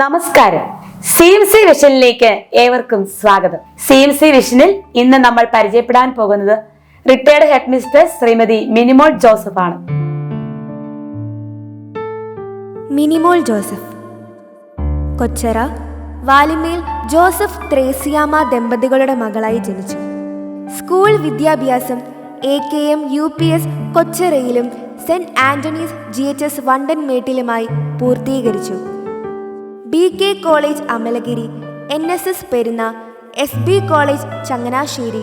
നമസ്കാരം. C M C വിഷനിലേക്ക് ഏവർക്കും സ്വാഗതം. സി എം സി വിഷനിൽ ഇന്ന് നമ്മൾ പരിചയപ്പെടാൻ പോകുന്നത് retired headmistress Shrimati Minimol Joseph ആണ് മിനിമോൾ ജോസഫ്. കൊച്ചറ വാലിമേൽ ജോസഫ് ത്രേസിയാമ ദമ്പതികളുടെ മകളായി ജനിച്ചു. സ്കൂൾ വിദ്യാഭ്യാസം A K M U P S കൊച്ചറയിലും saint Antony's G H S വണ്ടൻമേട്ടിലുമായി പൂർത്തീകരിച്ചു. B K college Amalagiri N S S Perunna S B college Changanassery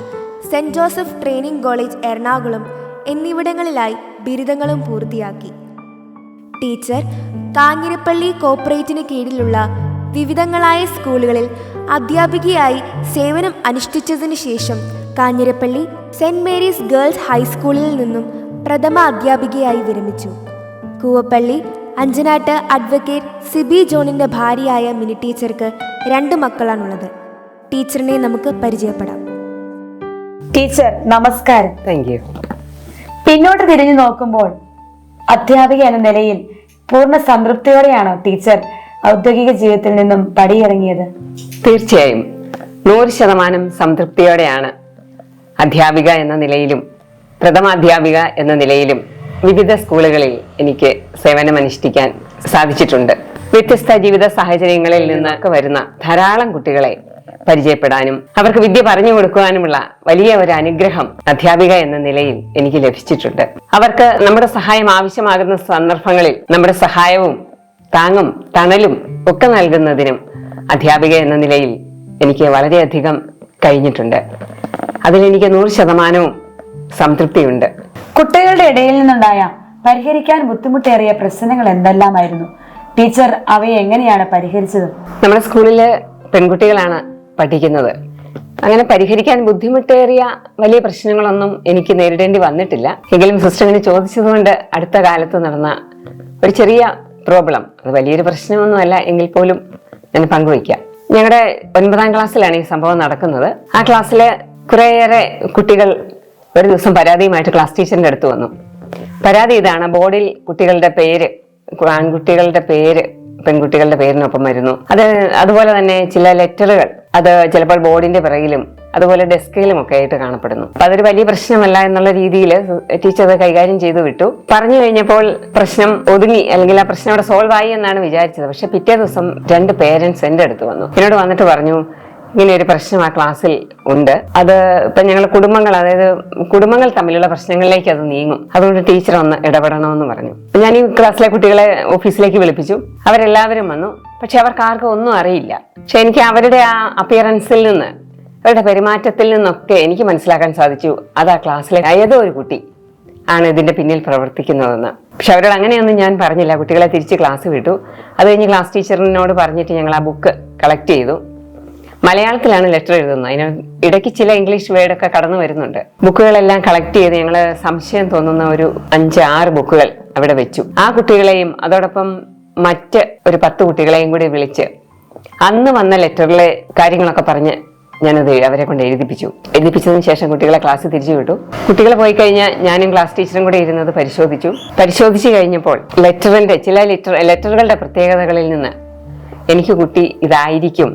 saint Joseph training college Ernakulam എന്നിവിടങ്ങളിലായി ബിരുദങ്ങളും പൂർത്തിയാക്കി. Teacher Kanjirappally കോപ്പറേറ്റിന് കീഴിലുള്ള വിവിധങ്ങളായ സ്കൂളുകളിൽ അധ്യാപികയായി സേവനം അനുഷ്ഠിച്ചതിനു ശേഷം കാഞ്ഞിരപ്പള്ളി സെന്റ് മേരീസ് ഗേൾസ് ഹൈസ്കൂളിൽ നിന്നും പ്രഥമ അധ്യാപികയായി വിരമിച്ചു. കൂവപ്പള്ളി അഞ്ചനാട്ട് അഡ്വക്കേറ്റ് സിബി ജോണിന്റെ ഭാര്യയായ മിനി ടീച്ചർക്ക് രണ്ട് മക്കളാണുള്ളത്. ടീച്ചറിനെ നമുക്ക് പരിചയപ്പെടാം. ടീച്ചർ നമസ്കാരം. താങ്ക് യു പിന്നോട്ട് തിരിഞ്ഞു നോക്കുമ്പോൾ അധ്യാപിക എന്ന നിലയിൽ പൂർണ സംതൃപ്തിയോടെയാണ് ടീച്ചർ ഔദ്യോഗിക ജീവിതത്തിൽ നിന്നും പടിയിറങ്ങിയത്. തീർച്ചയായും. നൂറ് ശതമാനം സംതൃപ്തിയോടെയാണ് അധ്യാപിക എന്ന നിലയിലും പ്രഥമാധ്യാപിക എന്ന നിലയിലും വിവിധ സ്കൂളുകളിൽ എനിക്ക് സേവനമനുഷ്ഠിക്കാൻ സാധിച്ചിട്ടുണ്ട്. വ്യത്യസ്ത ജീവിത സാഹചര്യങ്ങളിൽ നിന്നൊക്കെ വരുന്ന ധാരാളം കുട്ടികളെ പരിചയപ്പെടാനും അവർക്ക് വിദ്യ പറഞ്ഞു കൊടുക്കുവാനുമുള്ള വലിയ ഒരു അനുഗ്രഹം അധ്യാപിക എന്ന നിലയിൽ എനിക്ക് ലഭിച്ചിട്ടുണ്ട്. അവർക്ക് നമ്മുടെ സഹായം ആവശ്യമാകുന്ന സന്ദർഭങ്ങളിൽ നമ്മുടെ സഹായവും താങ്ങും തണലും ഒക്കെ നൽകുന്നതിനും അധ്യാപിക എന്ന നിലയിൽ എനിക്ക് വളരെയധികം കഴിഞ്ഞിട്ടുണ്ട്. അതിലെനിക്ക് നൂറ് ശതമാനവും സംതൃപ്തിയുണ്ട്. കുട്ടികളുടെ ഇടയിൽ നിന്നുണ്ടായ പരിഹരിക്കാൻ ബുദ്ധിമുട്ടേറിയ പ്രശ്നങ്ങൾ എന്തെല്ലാമായിരുന്നു? ടീച്ചർ അവയെ എങ്ങനെയാണ് പരിഹരിച്ചത്? നമ്മുടെ സ്കൂളിൽ പെൺകുട്ടികളാണ് പഠിക്കുന്നത്. അങ്ങനെ പരിഹരിക്കാൻ ബുദ്ധിമുട്ടേറിയ വലിയ പ്രശ്നങ്ങളൊന്നും എനിക്ക് നേരിടേണ്ടി വന്നിട്ടില്ല. എങ്കിലും സിസ്റ്ററിന് ചോദിച്ചതുകൊണ്ട് അടുത്ത കാലത്ത് നടന്ന ഒരു ചെറിയ പ്രോബ്ലം. അത് വലിയൊരു പ്രശ്നമൊന്നുമല്ല എങ്കിൽ പോലും ഞാൻ പങ്കുവയ്ക്കാം. ഞങ്ങളുടെ ഒൻപതാം ക്ലാസ്സിലാണ് ഈ സംഭവം നടക്കുന്നത്. ആ ക്ലാസ്സിൽ കുറേയേറെ കുട്ടികൾ ഒരു ദിവസം പരാതിയുമായിട്ട് ക്ലാസ് ടീച്ചറിന്റെ അടുത്ത് വന്നു. പരാതി ഇതാണ് ബോർഡിൽ കുട്ടികളുടെ പേര് ആൺകുട്ടികളുടെ പേര് പെൺകുട്ടികളുടെ പേരിനൊപ്പം വരുന്നു. അത് അതുപോലെ തന്നെ ചില ലെറ്ററുകൾ അത് ചിലപ്പോൾ ബോർഡിന്റെ പിറകിലും അതുപോലെ ഡെസ്കിലും ഒക്കെ ആയിട്ട് കാണപ്പെടുന്നു. അപ്പൊ അതൊരു വലിയ പ്രശ്നമല്ല എന്നുള്ള രീതിയിൽ ടീച്ചർ അത് കൈകാര്യം ചെയ്തു വിട്ടു. പറഞ്ഞു കഴിഞ്ഞപ്പോൾ പ്രശ്നം ഒതുങ്ങി അല്ലെങ്കിൽ ആ പ്രശ്നം അവിടെ സോൾവ് ആയി എന്നാണ് വിചാരിച്ചത്. പക്ഷെ പിറ്റേ ദിവസം രണ്ട് പേരൻസ് എന്റെ അടുത്ത് വന്നു. എന്നോട് വന്നിട്ട് പറഞ്ഞു ഇങ്ങനെ ഒരു പ്രശ്നം ആ ക്ലാസ്സിൽ ഉണ്ട്. അത് ഇപ്പൊ ഞങ്ങൾ കുടുംബങ്ങൾ അതായത് കുടുംബങ്ങൾ തമ്മിലുള്ള പ്രശ്നങ്ങളിലേക്ക് അത് നീങ്ങും. അതുകൊണ്ട് ടീച്ചർ ഒന്ന് ഇടപെടണമെന്ന് പറഞ്ഞു. ഞാൻ ഈ ക്ലാസ്സിലെ കുട്ടികളെ ഓഫീസിലേക്ക് വിളിപ്പിച്ചു. അവരെല്ലാവരും വന്നു. പക്ഷെ അവർക്ക് ആർക്കും ഒന്നും അറിയില്ല. പക്ഷെ എനിക്ക് അവരുടെ ആ അപ്പിയറൻസിൽ നിന്ന് അവരുടെ പെരുമാറ്റത്തിൽ നിന്നൊക്കെ എനിക്ക് മനസ്സിലാക്കാൻ സാധിച്ചു. അത് ആ ക്ലാസ്സിലെ ഏതോ ഒരു കുട്ടി ആണ് ഇതിന്റെ പിന്നിൽ പ്രവർത്തിക്കുന്നതെന്ന്. പക്ഷെ അവരോട് അങ്ങനെയൊന്നും ഞാൻ പറഞ്ഞില്ല. കുട്ടികളെ തിരിച്ച് ക്ലാസ് വിട്ടു. അത് കഴിഞ്ഞ് ക്ലാസ് ടീച്ചറിനോട് പറഞ്ഞിട്ട് ഞങ്ങൾ ആ ബുക്ക് കളക്ട് ചെയ്തു. മലയാളത്തിലാണ് ലെറ്റർ എഴുതുന്നത്. അതിന് ഇടയ്ക്ക് ചില ഇംഗ്ലീഷ് വേർഡൊക്കെ കടന്നു വരുന്നുണ്ട്. ബുക്കുകളെല്ലാം കളക്ട് ചെയ്ത് ഞങ്ങൾ സംശയം തോന്നുന്ന ഒരു അഞ്ച് ആറ് ബുക്കുകൾ അവിടെ വെച്ചു. ആ കുട്ടികളെയും അതോടൊപ്പം മറ്റ് ഒരു പത്ത് കുട്ടികളെയും കൂടി വിളിച്ച് അന്ന് വന്ന ലെറ്ററിലെ കാര്യങ്ങളൊക്കെ പറഞ്ഞ് ഞാനത് അവരെ കൊണ്ട് എഴുതിപ്പിച്ചു. എഴുതിപ്പിച്ചതിന് ശേഷം കുട്ടികളെ ക്ലാസ് തിരിച്ചു വിട്ടു. കുട്ടികളെ പോയി കഴിഞ്ഞാൽ ഞാനും ക്ലാസ് ടീച്ചറും കൂടെ ഇരുന്നത് പരിശോധിച്ചു. പരിശോധിച്ച് കഴിഞ്ഞപ്പോൾ ലെറ്ററിന്റെ ചില ലെറ്റർ ലെറ്ററുകളുടെ പ്രത്യേകതകളിൽ നിന്ന് എനിക്ക് കുട്ടി ഇതായിരിക്കും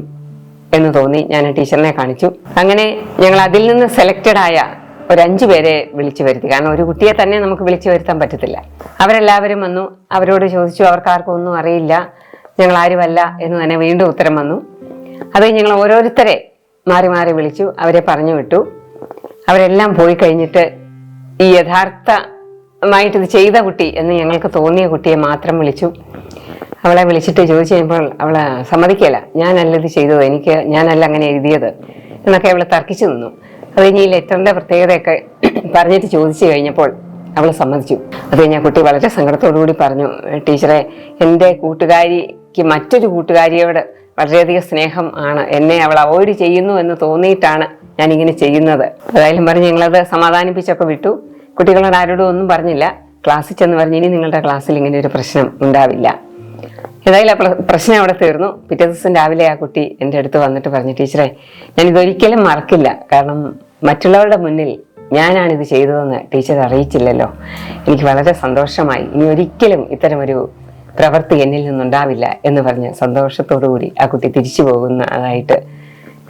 എന്ന് തോന്നി ഞാൻ ടീച്ചറിനെ കാണിച്ചു. അങ്ങനെ ഞങ്ങൾ അതിൽ നിന്ന് സെലക്റ്റഡ് ആയ ഒരു അഞ്ചു പേരെ വിളിച്ചു വരുത്തി. കാരണം ഒരു കുട്ടിയെ തന്നെ നമുക്ക് വിളിച്ചു വരുത്താൻ പറ്റത്തില്ല. അവരെല്ലാവരും വന്നു. അവരോട് ചോദിച്ചു അവർക്ക് ആർക്കും ഒന്നും അറിയില്ല. ഞങ്ങൾ ആരുമല്ല എന്ന് തന്നെ വീണ്ടും ഉത്തരം വന്നു. അത് ഞങ്ങൾ ഓരോരുത്തരെ മാറി മാറി വിളിച്ചു. അവരെ പറഞ്ഞു വിട്ടു. അവരെല്ലാം പോയി കഴിഞ്ഞിട്ട് ഈ യഥാർത്ഥമായിട്ട് ഇത് ചെയ്ത കുട്ടി എന്ന് ഞങ്ങൾക്ക് തോന്നിയ കുട്ടിയെ മാത്രം വിളിച്ചു. അവളെ വിളിച്ചിട്ട് ചോദിച്ചു കഴിയുമ്പോൾ അവളെ സമ്മതിക്കല. ഞാനല്ല ഇത് ചെയ്തത്. എനിക്ക് ഞാനല്ല അങ്ങനെ എഴുതിയത്. എന്നൊക്കെ അവളെ തർക്കിച്ചു നിന്നു. അത് കഴിഞ്ഞ് ഈ ലെറ്ററിന്റെ പ്രത്യേകതയൊക്കെ പറഞ്ഞിട്ട് ചോദിച്ചു കഴിഞ്ഞപ്പോൾ അവൾ സമ്മതിച്ചു. അത് കഴിഞ്ഞ കുട്ടി വളരെ സങ്കടത്തോടു കൂടി പറഞ്ഞു ടീച്ചറെ എന്റെ കൂട്ടുകാരിക്ക് മറ്റൊരു കൂട്ടുകാരിയോട് വളരെയധികം സ്നേഹം ആണ്. എന്നെ അവൾ അവോയ്ഡ് ചെയ്യുന്നു എന്ന് തോന്നിയിട്ടാണ് ഞാനിങ്ങനെ ചെയ്യുന്നത്. അതായാലും പറഞ്ഞ് ഞങ്ങളത് സമാധാനിപ്പിച്ചൊക്കെ വിട്ടു. കുട്ടികളോട് ആരോടും ഒന്നും പറഞ്ഞില്ല. ക്ലാസ്സിൽ ചെന്ന് പറഞ്ഞു ഇനി നിങ്ങളുടെ ക്ലാസ്സിൽ ഇങ്ങനെ ഒരു പ്രശ്നം ഉണ്ടാവില്ല. ഏതായാലും ആ പ്രശ്നം അവിടെ തീർന്നു. പിറ്റേ ദിവസം രാവിലെ ആ കുട്ടി എന്റെ അടുത്ത് വന്നിട്ട് പറഞ്ഞു ടീച്ചറെ ഞാൻ ഇതൊരിക്കലും മറക്കില്ല. കാരണം മറ്റുള്ളവരുടെ മുന്നിൽ ഞാനാണിത് ചെയ്തതെന്ന് ടീച്ചർ അറിയിച്ചില്ലല്ലോ. എനിക്ക് വളരെ സന്തോഷമായി. ഇനി ഒരിക്കലും ഇത്തരമൊരു പ്രവൃത്തി എന്നിൽ നിന്നുണ്ടാവില്ല എന്ന് പറഞ്ഞ് സന്തോഷത്തോടു കൂടി ആ കുട്ടി തിരിച്ചു പോകുന്നതായിട്ട്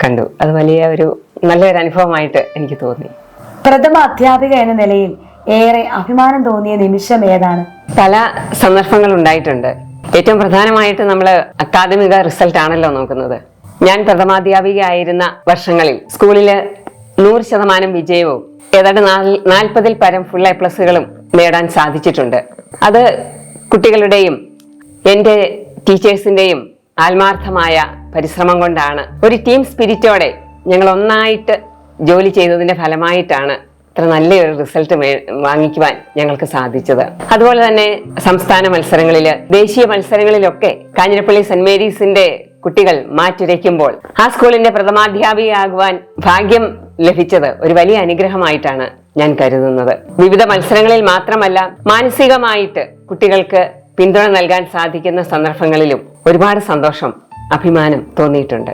കണ്ടു. അത് വലിയ ഒരു നല്ലൊരു അനുഭവമായിട്ട് എനിക്ക് തോന്നി. പ്രഥമ അധ്യാപിക എന്ന നിലയിൽ ഏറെ അഭിമാനം തോന്നിയ നിമിഷം ഏതാണ്? പല സന്ദർഭങ്ങൾ ഉണ്ടായിട്ടുണ്ട്. ഏറ്റവും പ്രധാനമായിട്ട് നമ്മൾ അക്കാദമിക റിസൾട്ട് ആണല്ലോ നോക്കുന്നത്. ഞാൻ പ്രഥമാധ്യാപിക ആയിരുന്ന വർഷങ്ങളിൽ സ്കൂളിൽ നൂറ് ശതമാനം വിജയവും ഏതാണ്ട് നാൽപ്പതിൽ പരം ഫുൾ എ പ്ലസുകളും നേടാൻ സാധിച്ചിട്ടുണ്ട്. അത് കുട്ടികളുടെയും എന്റെ ടീച്ചേഴ്സിന്റെയും ആത്മാർത്ഥമായ പരിശ്രമം കൊണ്ടാണ്. ഒരു ടീം സ്പിരിറ്റോടെ ഞങ്ങൾ ഒന്നായിട്ട് ജോലി ചെയ്തതിന്റെ ഫലമായിട്ടാണ് ഇത്ര നല്ലൊരു റിസൾട്ട് വാങ്ങിക്കുവാൻ ഞങ്ങൾക്ക് സാധിച്ചത്. അതുപോലെ തന്നെ സംസ്ഥാന മത്സരങ്ങളിൽ ദേശീയ മത്സരങ്ങളിലൊക്കെ കാഞ്ഞിരപ്പള്ളി സെന്റ് മേരീസിന്റെ കുട്ടികൾ മാറ്റുരയ്ക്കുമ്പോൾ ആ സ്കൂളിന്റെ പ്രഥമാധ്യാപികയാകുവാൻ ഭാഗ്യം ലഭിച്ചത് ഒരു വലിയ അനുഗ്രഹമായിട്ടാണ് ഞാൻ കരുതുന്നത്. വിവിധ മത്സരങ്ങളിൽ മാത്രമല്ല മാനസികമായിട്ട് കുട്ടികൾക്ക് പിന്തുണ നൽകാൻ സാധിക്കുന്ന സന്ദർഭങ്ങളിലും ഒരുപാട് സന്തോഷം അഭിമാനം തോന്നിയിട്ടുണ്ട്.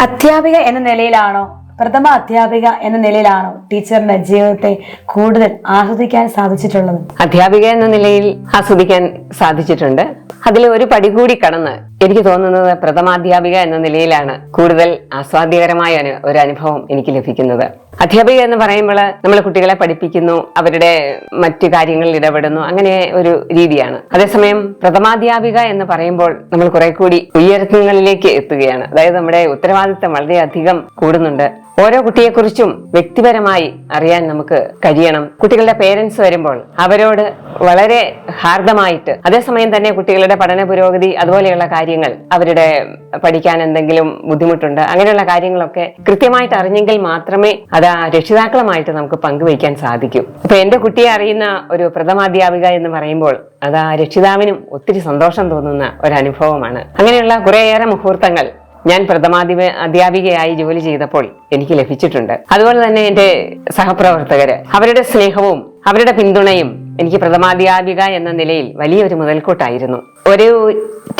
അധ്യാപിക എന്ന നിലയിലാണോ പ്രഥമ അധ്യാപിക എന്ന നിലയിലാണോ ടീച്ചറിന്റെ ജീവിതത്തെ കൂടുതൽ ആസ്വദിക്കാൻ സാധിച്ചിട്ടുള്ളത്. അധ്യാപിക എന്ന നിലയിൽ ആസ്വദിക്കാൻ സാധിച്ചിട്ടുണ്ട്. അതിൽ ഒരു പടി കൂടി കടന്ന് എനിക്ക് തോന്നുന്നത് പ്രഥമാധ്യാപിക എന്ന നിലയിലാണ് കൂടുതൽ ആസ്വാദ്യകരമായ ഒരു- അനുഭവം എനിക്ക് ലഭിക്കുന്നത്. അധ്യാപിക എന്ന് പറയുമ്പോൾ നമ്മൾ കുട്ടികളെ പഠിപ്പിക്കുന്നു അവരുടെ മറ്റു കാര്യങ്ങളിൽ ഇടപെടുന്നു അങ്ങനെ ഒരു രീതിയാണ്. അതേസമയം പ്രഥമാധ്യാപിക എന്ന് പറയുമ്പോൾ നമ്മൾ കുറെ കൂടി ഉയരങ്ങളിലേക്ക് എത്തുകയാണ്. അതായത് നമ്മുടെ ഉത്തരവാദിത്തം വളരെയധികം കൂടുന്നുണ്ട്. ഓരോ കുട്ടിയെക്കുറിച്ചും വ്യക്തിപരമായി അറിയാൻ നമുക്ക് കഴിയണം. കുട്ടികളുടെ പേരൻസ് വരുമ്പോൾ അവരോട് വളരെ ഹാർദമായിട്ട് അതേസമയം തന്നെ കുട്ടികളുടെ പഠന പുരോഗതി അതുപോലെയുള്ള കാര്യങ്ങൾ അവരുടെ പഠിക്കാൻ എന്തെങ്കിലും ബുദ്ധിമുട്ടുണ്ട് അങ്ങനെയുള്ള കാര്യങ്ങളൊക്കെ കൃത്യമായിട്ട് അറിഞ്ഞെങ്കിൽ മാത്രമേ അത് രക്ഷിതാക്കളുമായിട്ട് നമുക്ക് പങ്കുവയ്ക്കാൻ സാധിക്കൂ. അപ്പൊ എന്റെ കുട്ടിയെ അറിയുന്ന ഒരു പ്രഥമാധ്യാപിക എന്ന് പറയുമ്പോൾ അത് ആ രക്ഷിതാവിനും ഒത്തിരി സന്തോഷം തോന്നുന്ന ഒരു അനുഭവമാണ്. അങ്ങനെയുള്ള കുറേയേറെ മുഹൂർത്തങ്ങൾ ഞാൻ പ്രഥമാധിപ അധ്യാപികയായി ജോലി ചെയ്തപ്പോൾ എനിക്ക് ലഭിച്ചിട്ടുണ്ട്. അതുപോലെ തന്നെ എന്റെ സഹപ്രവർത്തകർ അവരുടെ സ്നേഹവും അവരുടെ പിന്തുണയും എനിക്ക് പ്രഥമാധ്യാപിക എന്ന നിലയിൽ വലിയൊരു മുതൽക്കൂട്ടായിരുന്നു. ഒരു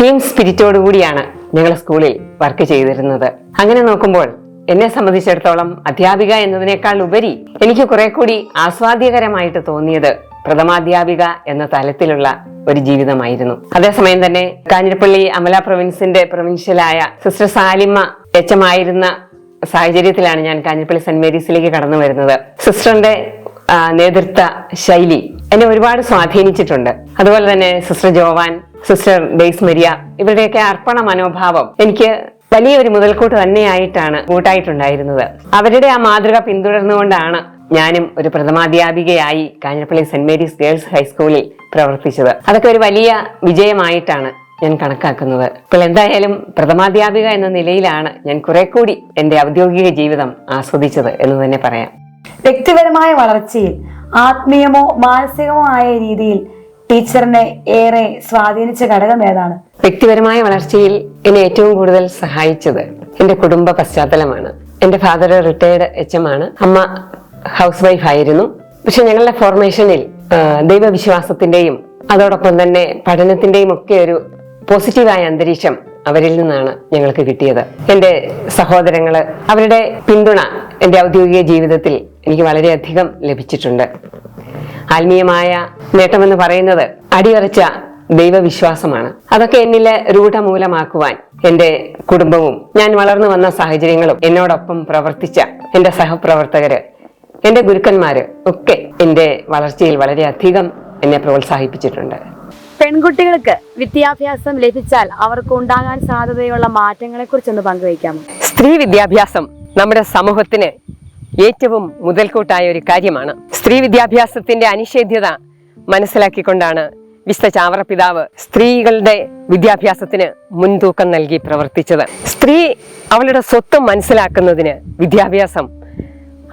ടീം സ്പിരിറ്റോടു കൂടിയാണ് ഞങ്ങൾ സ്കൂളിൽ വർക്ക് ചെയ്തിരുന്നത്. അങ്ങനെ നോക്കുമ്പോൾ എന്നെ സംബന്ധിച്ചിടത്തോളം അധ്യാപിക എന്നതിനേക്കാൾ ഉപരി എനിക്ക് കുറെ കൂടി ആസ്വാദ്യകരമായിട്ട് തോന്നിയത് പ്രഥമാധ്യാപിക എന്ന തലത്തിലുള്ള ഒരു ജീവിതമായിരുന്നു. അതേസമയം തന്നെ കാഞ്ഞിരപ്പള്ളി അമല പ്രൊവിൻസിന്റെ പ്രൊവിൻഷ്യലായ സിസ്റ്റർ സാലിമ്മ എച്ചമായിരുന്ന സാഹചര്യത്തിലാണ് ഞാൻ കാഞ്ഞിരപ്പള്ളി സെന്റ് മേരീസിലേക്ക് കടന്നു വരുന്നത്. സിസ്റ്ററിന്റെ നേതൃത്വ ശൈലി എന്നെ ഒരുപാട് സ്വാധീനിച്ചിട്ടുണ്ട്. അതുപോലെ തന്നെ sister Joan sister Daisy Maria ഇവരുടെയൊക്കെ അർപ്പണ മനോഭാവം എനിക്ക് വലിയൊരു മുതൽക്കൂട്ട് തന്നെയായിട്ടാണ് കൂട്ടായിട്ടുണ്ടായിരുന്നത്. അവരുടെ ആ മാതൃക പിന്തുടർന്നുകൊണ്ടാണ് ഞാനും ഒരു പ്രഥമാധ്യാപികയായി കാഞ്ഞിരപ്പള്ളി സെന്റ് മേരീസ് ഗേൾസ് ഹൈസ്കൂളിൽ പ്രവർത്തിച്ചത്. അതൊക്കെ ഒരു വലിയ വിജയമായിട്ടാണ് ഞാൻ കണക്കാക്കുന്നത്. ഇപ്പോൾ എന്തായാലും പ്രഥമാധ്യാപിക എന്ന നിലയിലാണ് ഞാൻ കുറെ കൂടി എന്റെ ഔദ്യോഗിക ജീവിതം ആസ്വദിച്ചത് എന്ന് തന്നെ പറയാം. വ്യക്തിപരമായ വളർച്ചയിൽ ആത്മീയമോ മാനസികമോ ആയ രീതിയിൽ ടീച്ചറിനെ ഏറെ സ്വാധീനിച്ച ഘടകം ഏതാണ്? വ്യക്തിപരമായ വളർച്ചയിൽ എന്നെ ഏറ്റവും കൂടുതൽ സഹായിച്ചത് എന്റെ കുടുംബ പശ്ചാത്തലമാണ്. എന്റെ ഫാദർ റിട്ടയർഡ് എച്ച് എം ആണ്. അമ്മ ഹൗസ് വൈഫ് ആയിരുന്നു. പക്ഷെ ഞങ്ങളുടെ ഫോർമേഷനിൽ ദൈവവിശ്വാസത്തിന്റെയും അതോടൊപ്പം തന്നെ പഠനത്തിന്റെയും ഒക്കെ ഒരു പോസിറ്റീവായ അന്തരീക്ഷം അവരിൽ നിന്നാണ് ഞങ്ങൾക്ക് കിട്ടിയത്. എന്റെ സഹോദരങ്ങൾ അവരുടെ പിന്തുണ എന്റെ ഔദ്യോഗിക ജീവിതത്തിൽ എനിക്ക് വളരെയധികം ലഭിച്ചിട്ടുണ്ട്. ആത്മീയമായ നേട്ടമെന്ന് പറയുന്നത് അടിയുറച്ച ദൈവവിശ്വാസമാണ്. അതൊക്കെ എന്നിലെ രൂഢമൂലമാക്കുവാൻ എന്റെ കുടുംബവും ഞാൻ വളർന്നു വന്ന സാഹചര്യങ്ങളും എന്നോടൊപ്പം പ്രവർത്തിച്ച എന്റെ സഹപ്രവർത്തകര് എന്റെ ഗുരുക്കന്മാര് ഒക്കെ എന്റെ വളർച്ചയിൽ വളരെയധികം എന്നെ പ്രോത്സാഹിപ്പിച്ചിട്ടുണ്ട്. പെൺകുട്ടികൾക്ക് വിദ്യാഭ്യാസം ലഭിച്ചാൽ അവർക്ക് ഉണ്ടാകാൻ സാധ്യതയുള്ള മാറ്റങ്ങളെ കുറിച്ചൊന്ന് പങ്കുവയ്ക്കാമോ സ്ത്രീ വിദ്യാഭ്യാസം നമ്മുടെ സമൂഹത്തിന് ഏറ്റവും മുതൽക്കൂട്ടായ ഒരു കാര്യമാണ്. സ്ത്രീ വിദ്യാഭ്യാസത്തിന്റെ അനിഷേധ്യത മനസ്സിലാക്കിക്കൊണ്ടാണ് വിശ്വ ചാവറ പിതാവ് സ്ത്രീകളുടെ വിദ്യാഭ്യാസത്തിന് മുൻതൂക്കം നൽകി പ്രവർത്തിച്ചത്. സ്ത്രീ അവളുടെ സ്വത്വം മനസ്സിലാക്കുന്നതിന് വിദ്യാഭ്യാസം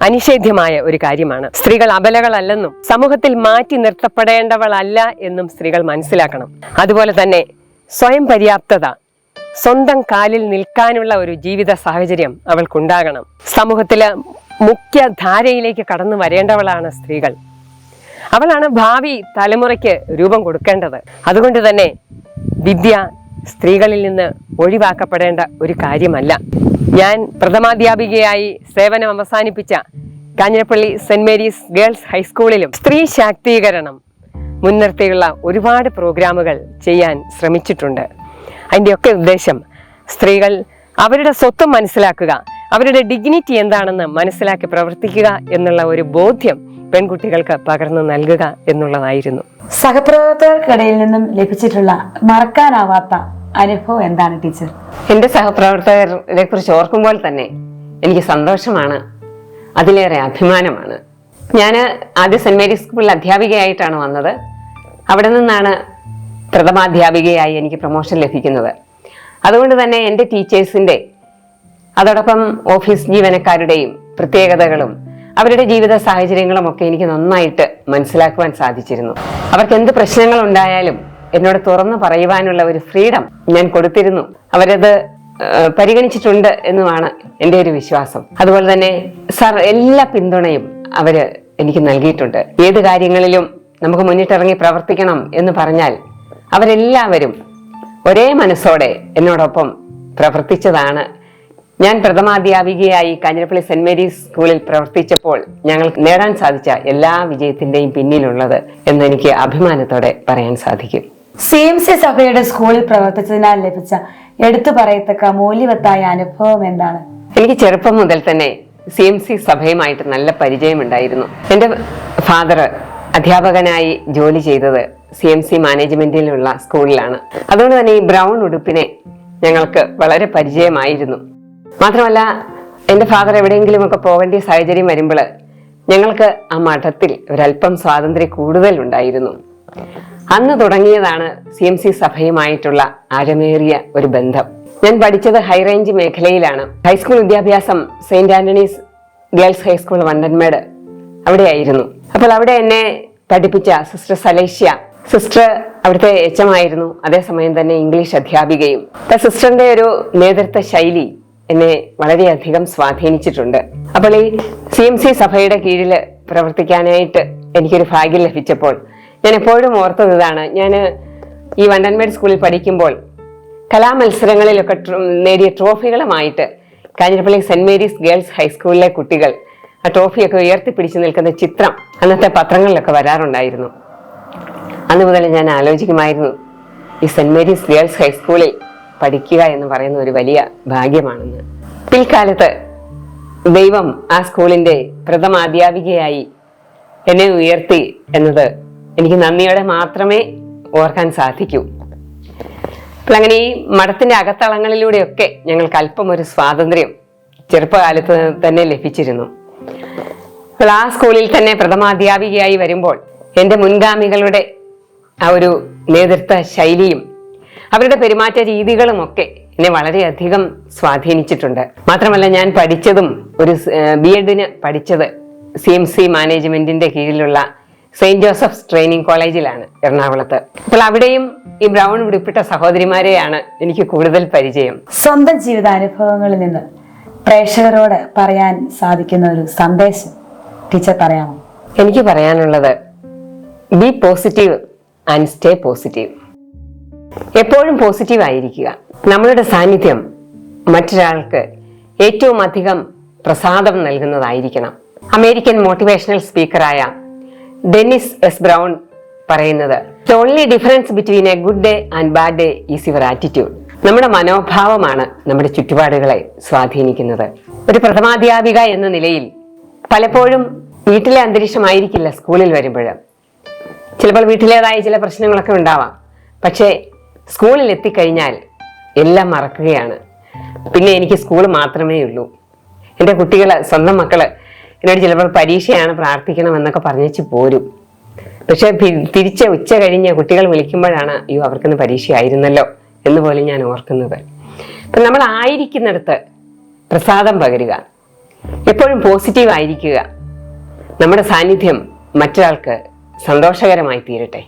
അനിഷേധ്യമായ ഒരു കാര്യമാണ്. സ്ത്രീകൾ അബലകളല്ലെന്നും സമൂഹത്തിൽ മാറ്റി നിർത്തപ്പെടേണ്ടവളല്ല എന്നും സ്ത്രീകൾ മനസ്സിലാക്കണം. അതുപോലെ തന്നെ സ്വയം പര്യാപ്തത സ്വന്തം കാലിൽ നിൽക്കാനുള്ള ഒരു ജീവിത സാഹചര്യം അവൾക്കുണ്ടാകണം. സമൂഹത്തിലെ മുഖ്യധാരയിലേക്ക് കടന്നു വരേണ്ടവളാണ് സ്ത്രീകൾ. അവളാണ് ഭാവി തലമുറയ്ക്ക് രൂപം കൊടുക്കേണ്ടത്. അതുകൊണ്ട് തന്നെ വിദ്യ സ്ത്രീകളിൽ നിന്ന് ഒഴിവാക്കപ്പെടേണ്ട ഒരു കാര്യമല്ല. ഞാൻ പ്രഥമാധ്യാപികയായി സേവനം അവസാനിപ്പിച്ച കാഞ്ഞിരപ്പള്ളി സെന്റ് മേരീസ് ഗേൾസ് ഹൈസ്കൂളിലും സ്ത്രീ ശാക്തീകരണം മുൻനിർത്തിയുള്ള ഒരുപാട് പ്രോഗ്രാമുകൾ ചെയ്യാൻ ശ്രമിച്ചിട്ടുണ്ട്. അതിന്റെയൊക്കെ ഉദ്ദേശം സ്ത്രീകൾ അവരുടെ സ്വത്വം മനസ്സിലാക്കുക അവരുടെ ഡിഗ്നിറ്റി എന്താണെന്ന് മനസ്സിലാക്കി പ്രവർത്തിക്കുക എന്നുള്ള ഒരു ബോധ്യം പെൺകുട്ടികൾക്ക് പകർന്നു നൽകുക എന്നുള്ളതായിരുന്നു. സഹപ്രവർത്തകർക്കിടയിൽ നിന്നും ലഭിച്ചിട്ടുള്ള മറക്കാനാവാത്ത അനുഭവം എന്താണ് ടീച്ചർ? എന്റെ സഹപ്രവർത്തകരെ കുറിച്ച് ഓർക്കുമ്പോൾ തന്നെ എനിക്ക് സന്തോഷമാണ്. അതിലേറെ അഭിമാനമാണ്. ഞാൻ ആദ്യ സെന്റ് മേരീസ് സ്കൂളിൽ അധ്യാപികയായിട്ടാണ് വന്നത്. അവിടെ നിന്നാണ് പ്രഥമാധ്യാപികയായി എനിക്ക് പ്രൊമോഷൻ ലഭിക്കുന്നത്. അതുകൊണ്ട് തന്നെ എന്റെ ടീച്ചേഴ്സിന്റെ അതോടൊപ്പം ഓഫീസ് ജീവനക്കാരുടെയും പ്രത്യേകതകളും അവരുടെ ജീവിത സാഹചര്യങ്ങളും ഒക്കെ എനിക്ക് നന്നായിട്ട് മനസ്സിലാക്കുവാൻ സാധിച്ചിരുന്നു. അവർക്ക് എന്ത് പ്രശ്നങ്ങൾ ഉണ്ടായാലും എന്നോട് തുറന്നു പറയുവാനുള്ള ഒരു ഫ്രീഡം ഞാൻ കൊടുത്തിരുന്നു. അവരത് പരിഗണിച്ചിട്ടുണ്ട് എന്നുമാണ് എന്റെ ഒരു വിശ്വാസം. അതുപോലെ തന്നെ സർ എല്ലാ പിന്തുണയും അവർ എനിക്ക് നൽകിയിട്ടുണ്ട്. ഏത് കാര്യങ്ങളിലും നമുക്ക് മുന്നിട്ടിറങ്ങി പ്രവർത്തിക്കണം എന്ന് പറഞ്ഞാൽ അവരെല്ലാവരും ഒരേ മനസ്സോടെ എന്നോടൊപ്പം പ്രവർത്തിച്ചതാണ്. ഞാൻ പ്രഥമാധ്യാപികയായി കാഞ്ഞിരപ്പള്ളി സെന്റ് മേരീസ് സ്കൂളിൽ പ്രവർത്തിച്ചപ്പോൾ ഞങ്ങൾ നേടാൻ സാധിച്ച എല്ലാ വിജയത്തിന്റെയും പിന്നിലുള്ളത് എന്ന് എനിക്ക് അഭിമാനത്തോടെ പറയാൻ സാധിക്കും. സി എം സി സഭയുടെ സ്കൂളിൽ പ്രവർത്തിച്ചതിനാൽ ലഭിച്ച എടുത്തു പറയത്തക്ക മൂല്യവത്തായ അനുഭവം എന്താണ്? എനിക്ക് ചെറുപ്പം മുതൽ തന്നെ സി എം സി സഭയുമായിട്ട് നല്ല പരിചയമുണ്ടായിരുന്നു. എന്റെ ഫാദർ അധ്യാപകനായി ജോലി ചെയ്തത് സി എം സി മാനേജ്മെന്റിലുള്ള സ്കൂളിലാണ്. അതുകൊണ്ട് തന്നെ ഈ ബ്രൗൺ ഉടുപ്പിനെ ഞങ്ങൾക്ക് വളരെ പരിചയമായിരുന്നു. മാത്രമല്ല എന്റെ ഫാദർ എവിടെയെങ്കിലുമൊക്കെ പോകേണ്ട സാഹചര്യം വരുമ്പോൾ ഞങ്ങൾക്ക് ആ മഠത്തിൽ ഒരല്പം സ്വാതന്ത്ര്യം കൂടുതൽ ഉണ്ടായിരുന്നു. അന്ന് തുടങ്ങിയതാണ് സി എം സി സഭയുമായിട്ടുള്ള ആഴമേറിയ ഒരു ബന്ധം. ഞാൻ പഠിച്ചത് ഹൈറേഞ്ച് മേഖലയിലാണ്. ഹൈസ്കൂൾ വിദ്യാഭ്യാസം saint Antony's girls high school Vandanmedu അവിടെയായിരുന്നു. അപ്പോൾ അവിടെ എന്നെ പഠിപ്പിച്ച സിസ്റ്റർ സലേഷ്യ സിസ്റ്റർ അവിടുത്തെ എച്ച് എം ആയിരുന്നു. അതേസമയം തന്നെ ഇംഗ്ലീഷ് അധ്യാപികയും. സിസ്റ്ററിന്റെ ഒരു നേതൃത്വ ശൈലി എന്നെ വളരെയധികം സ്വാധീനിച്ചിട്ടുണ്ട്. അപ്പോൾ ഈ സി എം സി സഭയുടെ കീഴിൽ പ്രവർത്തിക്കാനായിട്ട് എനിക്കൊരു ഭാഗ്യം ലഭിച്ചപ്പോൾ ഞാൻ എപ്പോഴും ഓർത്തത് ഇതാണ് ഞാൻ ഈ വണ്ടൻമേഡ് സ്കൂളിൽ പഠിക്കുമ്പോൾ കലാമത്സരങ്ങളിലൊക്കെ നേടിയ ട്രോഫികളുമായിട്ട് കാഞ്ഞിരപ്പള്ളി സെന്റ് മേരീസ് ഗേൾസ് ഹൈസ്കൂളിലെ കുട്ടികൾ ആ ട്രോഫിയൊക്കെ ഉയർത്തിപ്പിടിച്ചു നിൽക്കുന്ന ചിത്രം അന്നത്തെ പത്രങ്ങളിലൊക്കെ വരാറുണ്ടായിരുന്നു. അന്ന് മുതൽ ഞാൻ ആലോചിക്കുമായിരുന്നു ഈ സെന്റ് മേരീസ് ഗേൾസ് ഹൈസ്കൂളിൽ പഠിക്കുക എന്ന് പറയുന്ന ഒരു വലിയ ഭാഗ്യമാണെന്ന്. പിൽക്കാലത്ത് ദൈവം ആ സ്കൂളിന്റെ പ്രഥമ അധ്യാപികയായി എന്നെ ഉയർത്തി എന്നത് എനിക്ക് നന്ദിയോടെ മാത്രമേ ഓർക്കാൻ സാധിക്കൂ. അപ്പോൾ അങ്ങനെ ഈ മഠത്തിന്റെ അകത്തളങ്ങളിലൂടെയൊക്കെ ഞങ്ങൾക്ക് അല്പം ഒരു സ്വാതന്ത്ര്യം ചെറുപ്പകാലത്ത് തന്നെ ലഭിച്ചിരുന്നു. അപ്പോൾ ആ സ്കൂളിൽ തന്നെ പ്രഥമാധ്യാപികയായി വരുമ്പോൾ എന്റെ മുൻഗാമികളുടെ ആ ഒരു നേതൃത്വ ശൈലിയും അവരുടെ പെരുമാറ്റ രീതികളും ഒക്കെ എന്നെ വളരെയധികം സ്വാധീനിച്ചിട്ടുണ്ട്. മാത്രമല്ല ഞാൻ പഠിച്ചതും ഒരു ബി എഡിന് പഠിച്ചത് സി എം സി മാനേജ്മെന്റിന്റെ കീഴിലുള്ള സെയിന്റ് ജോസഫ്സ് ട്രെയിനിങ് കോളേജിലാണ് എറണാകുളത്ത്. അപ്പോൾ അവിടെയും ഈ ബ്രൗൺ ഉടുപ്പിട്ട സഹോദരിമാരെയാണ് എനിക്ക് കൂടുതൽ പരിചയം. സ്വന്തം ജീവിതാനുഭവങ്ങളിൽ നിന്ന് പ്രേക്ഷകരോട് പറയാൻ സാധിക്കുന്ന ഒരു സന്ദേശം ടീച്ചർ പറയാമോ? എനിക്ക് പറയാനുള്ളത് be positive and stay positive എപ്പോഴും പോസിറ്റീവ് ആയിരിക്കുക. നമ്മളുടെ സാന്നിധ്യം മറ്റൊരാൾക്ക് ഏറ്റവും അധികം പ്രസാദം നൽകുന്നതായിരിക്കണം. അമേരിക്കൻ മോട്ടിവേഷണൽ സ്പീക്കറായ ഡെന്നിസ് എസ് ബ്രൗൺ പറയുന്നത്. The only difference between a good day and bad day is your attitude നമ്മുടെ മനോഭാവമാണ് നമ്മുടെ ചുറ്റുപാടുകളെ സ്വാധീനിക്കുന്നത്. ഒരു പ്രഥമാധ്യാപിക എന്ന നിലയിൽ പലപ്പോഴും വീട്ടിലെ അന്തരീക്ഷമായിരിക്കില്ല സ്കൂളിൽ വരുമ്പോൾ ചിലപ്പോൾ വീട്ടിലേതായ ചില പ്രശ്നങ്ങളൊക്കെ ഉണ്ടാവാം. പക്ഷേ സ്കൂളിൽ എത്തിക്കഴിഞ്ഞാൽ എല്ലാം മറക്കുകയാണ്. പിന്നെ എനിക്ക് സ്കൂൾ മാത്രമേ ഉള്ളൂ എന്റെ കുട്ടികൾ സ്വന്തം മക്കൾ എന്നോട് ചിലപ്പോൾ പരീക്ഷയാണ് പ്രാർത്ഥിക്കണം എന്നൊക്കെ പറഞ്ഞേച്ച് പോരും. പക്ഷെ തിരിച്ച് ഉച്ച കഴിഞ്ഞ് കുട്ടികൾ വിളിക്കുമ്പോഴാണ് അയ്യോ അവർക്കിന്ന് പരീക്ഷയായിരുന്നല്ലോ എന്ന് പോലും ഞാൻ ഓർക്കുന്നത്. അപ്പം നമ്മൾ ആയിരിക്കുന്നിടത്ത് പ്രസാദം പകരുക. എപ്പോഴും പോസിറ്റീവ് ആയിരിക്കുക. നമ്മുടെ സാന്നിധ്യം മറ്റൊരാൾക്ക് സന്തോഷകരമായി തീരട്ടെ.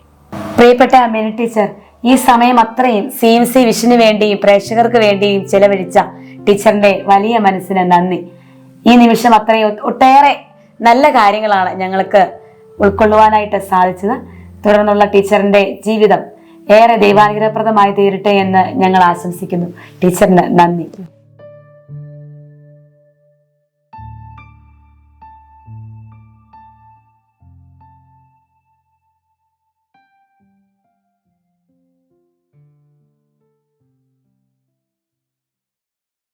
പ്രിയപ്പെട്ട മിനി ടീച്ചർ ഈ സമയം അത്രയും സി എം സി വിഷന് വേണ്ടിയും പ്രേക്ഷകർക്ക് വേണ്ടിയും ചെലവഴിച്ച ടീച്ചറിന്റെ വലിയ മനസ്സിന് നന്ദി. ഈ നിമിഷം അത്രയും ഒട്ടേറെ നല്ല കാര്യങ്ങളാണ് ഞങ്ങൾക്ക് ഉൾക്കൊള്ളുവാനായിട്ട് സാധിച്ചത്. തുടർന്നുള്ള ടീച്ചറിന്റെ ജീവിതം ഏറെ ദൈവാനുഗ്രഹപ്രദമായി തീരട്ടെ എന്ന് ഞങ്ങൾ ആശംസിക്കുന്നു. ടീച്ചറിന് നന്ദി.